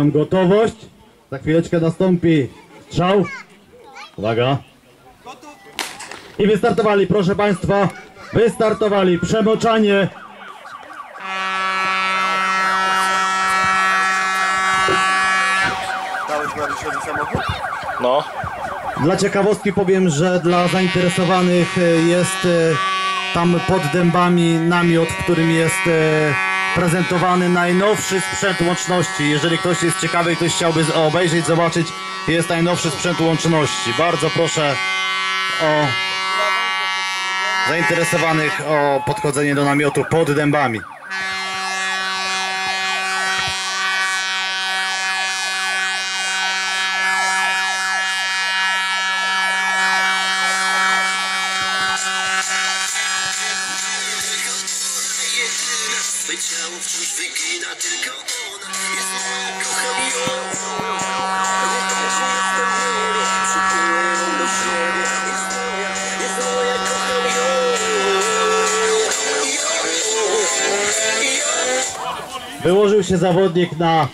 Mam gotowość. Za chwileczkę nastąpi strzał. Uwaga. I wystartowali, proszę Państwa. Wystartowali. Przemoczanie. Dałeś Mariuszowi samochód? No, Dla ciekawostki powiem, że dla zainteresowanych e, jest e, tam pod dębami namiot, w którym jest e, prezentowany najnowszy sprzęt łączności. Jeżeli ktoś jest ciekawy, ktoś chciałby obejrzeć, zobaczyć, jest najnowszy sprzęt łączności. Bardzo proszę o zainteresowanych o podchodzenie do namiotu pod dębami. Swe ciało wciąż wygina tylko ona Jest moja, kocham ją Przykuję ją do siebie Jest moja, jest moja, kocham ją Wyłożył się zawodnik na